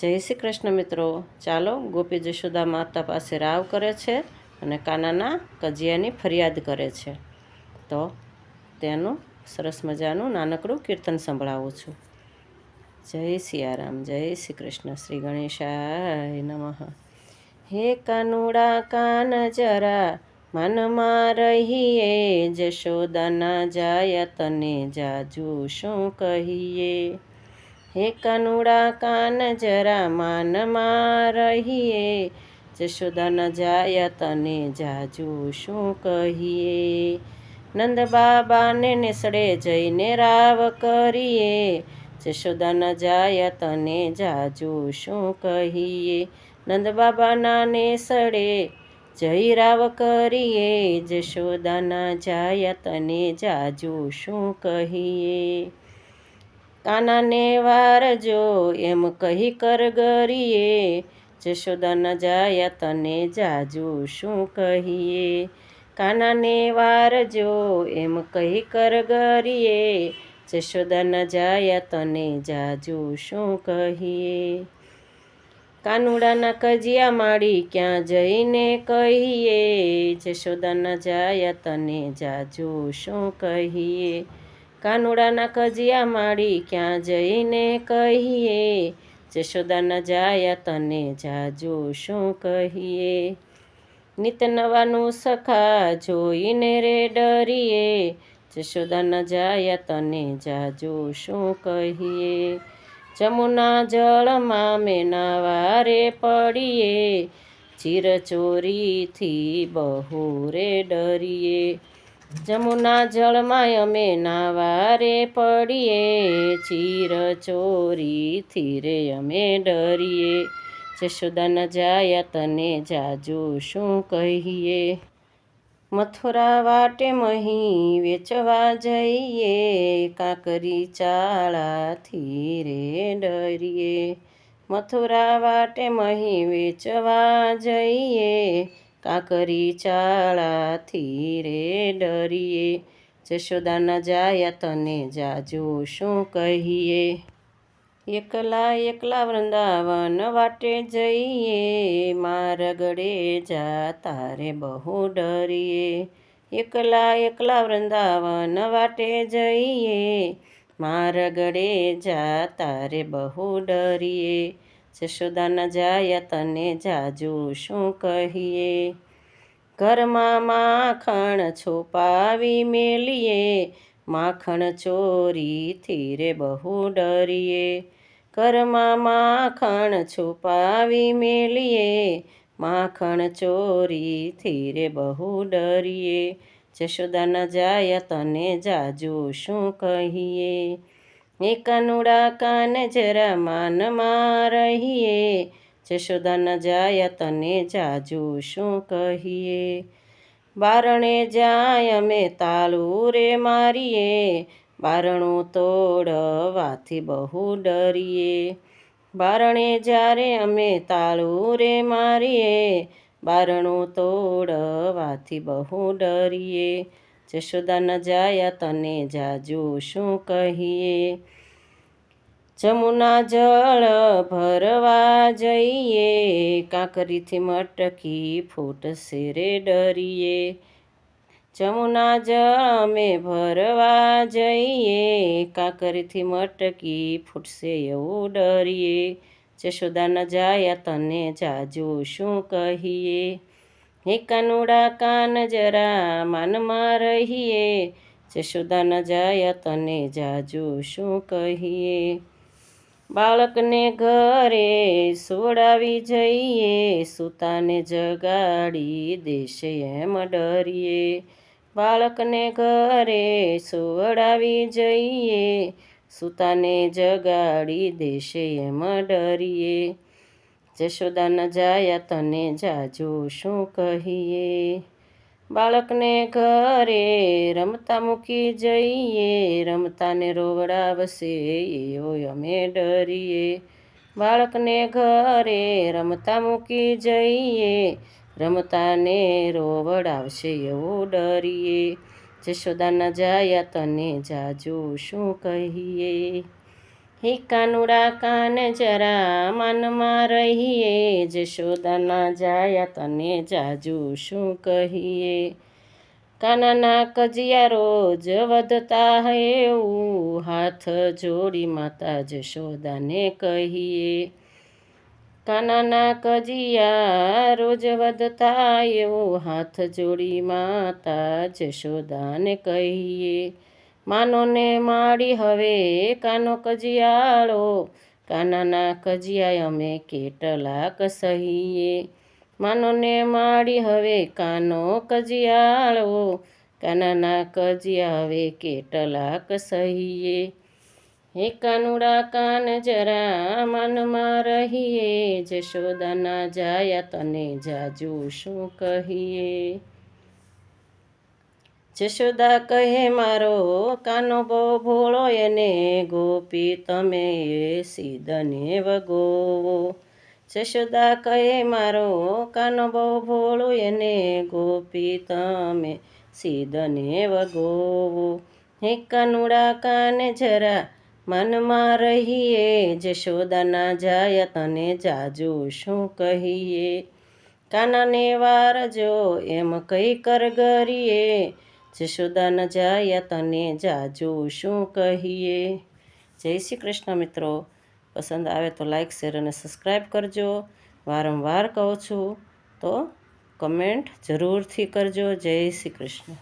જય શ્રી કૃષ્ણ મિત્રો. ચાલો ગોપી જશોદા માતા પાસે રાવ કરે છે અને કાનાના કજિયાની ફરિયાદ કરે છે. તો તેનું સરસ મજાનું નાનકડું કીર્તન સંભળાવું છું. જય સિયારામ, જય શ્રી કૃષ્ણ, શ્રી ગણેશાય નમઃ. હે કાનુડા કાન જરા, મનમાં રહીએ જશોદાના જાય તને જાજુ શું કહીએ? હે કનુડા કાન જરા માનમાં રહીએ. જશોદન જાય તને જાજુ શું કહીએ? નંદ બાબાને નેસડે જઈને રાવ કરીએ. જશોદાના જાય તને જાજુ શું કહીએ? નંદ બાબાના નેસડે જય રાવ કરીએ. જશોદાના જાય તને જાજુ શું કહીએ? કાનાને વારજો એમ કહી કર ગરીએ જશોદાના જાય તને જાજુ શું કહીએ? કાનાને વારજો એમ કહી કર ગરીએ જશોદાના જાય તને જાજુ શું કહીએ? કાનુડાના કજિયા માળી ક્યાં જઈને કહીએ જશોદાના જાય તને જાજુ શું કહીએ? કાનુડાના કજિયા માળી ક્યાં જઈને કહીએ? જશોદાના જાયા તને જાજો શું કહીએ? નિત નવાનું સખા જોઈને રે ડરીએ. જશોદાના જાયા તને જાજો શું કહીએ? જમુના જળમાં મેના વારે પડીએ. ચીર ચોરીથી બહુ રે ડરીએ. જમુના જળમાં અમે નાવારે પડીએ, ચીર ચોરીથી રે અમે ડરીએ. જશોદાન જાય તને જાજુ શું કહીએ? મથુરા વાટે મહી વેચવા જઈએ, કાંકરી ચાળાથી રે ડરીએ. મથુરા વાટે મહી વેચવા જઈએ કાંકરી ચાળાથી રે ડરીએ. જશોદાના જાય તને જાજુ શું કહીએ? એકલા એકલા વૃંદાવન વાટે જઈએ. મારગડે જા તારે બહુ ડરીએ. એકલા એકલા વૃંદાવન વાટે જઈએ. મારગડે જા તારે બહુ ડરીએ. જશોદાના જાય તને જાજુ શું કહીએ? ઘરમાં માખણ છુપાવી મેલીએ, માખણ ચોરીથી રે બહુ ડરીએ. ઘરમાં માખણ છુપાવી મેલીએ, માખણ ચોરીથી રે બહુ ડરીએ. જશોદાના જાય તને જાજુ શું કહીએ? એ કાનુડા કાન જરા માનમાં રહીએ જશોદાના જાય તને જાજુ શું કહીએ? બારણે જાય અમે તાળું રે મારીએ, બારણું તોડવાથી બહુ ડરીએ. બારણે જ્યારે અમે તાળું રે મારીએ, બારણું તોડવાથી બહુ ડરીએ. જશોદાના જાયા, તને જાજુ શું કહીએ? જમુના જળ ભરવા જઈએ, કાંકરીથી મટકી ફૂટશે રે ડરીએ. જમુના જળ અમે ભરવા જઈએ, કાંકરીથી મટકી ફૂટશે એવું ડરીએ. જશોદાના જાય, તને જાજુ શું કહીએ? હે કાનુડા, કાન જરા માનમાં રહીએ. જશોદાના જાય તને જાજુ શું કહીએ? બાળકને ઘરે સોડાવી જઈએ. સુતાને જગાડી દેશે એમ ડરીએ. બાળકને ઘરે સોડાવી જઈએ. સુતાને જગાડી દેશે એમ ડરીએ. જશોદાના જાય તને જાજુ શું કહીએ? બાળકને ઘરે રમતા મૂકી જઈએ, રમતાને રોવડાવશે એવો અમે ડરીએ. બાળકને ઘરે રમતા મૂકી જઈએ, રમતાને રોવડાવશે, એવું ડરીએ. જશોદાના જાય તને જાજુ શું કહીએ? હે કાનુડા કાન જરા માનમાં રહીએ જશોદાના જાયા તને જાજુ શું કહીએ. કાનાના કજિયા રોજ વધતા એવું, હાથ જોડી માતા જશોદાને કહીએ. કાનાના કજિયા રોજ વધતા એવું, હાથ જોડી માતા જશોદાને કહીએ. માનોને માડી હવે કાનો કજિયાળો કાનાના કજિયા અમે કેટલાક સહીએ. માનોને માડી હવે કાનો કજિયાળો કાનાના કજિયા હવે કેટલાક સહીએ. હે કાનુડા કાન જરા મનમાં રહીએ, જશોદાના જાયા તને જાજુ શું કહીએ? જશોદા કહે, મારો કાનો બહુ ભોળો, એને ગોપી તમે સીધને વગોવો જશોદા કહે, મારો કાનો બહુ ભોળો, એને ગોપી તમે સીધને વગોવો હે કાનુડા કાને, જરા મનમાં રહીએ જશોદાના જાય તને જાજુ શું કહીએ? કાનાને વારજો એમ કઈ કરગરીએ જશોદા ન જાય તને જાજુ શું કહીએ? જય શ્રી કૃષ્ણ મિત્રો. પસંદ આવે તો લાઈક શેર અને સબસ્ક્રાઈબ કરજો. વારંવાર કહું છું તો કમેન્ટ જરૂરથી કરજો. જય શ્રી કૃષ્ણ.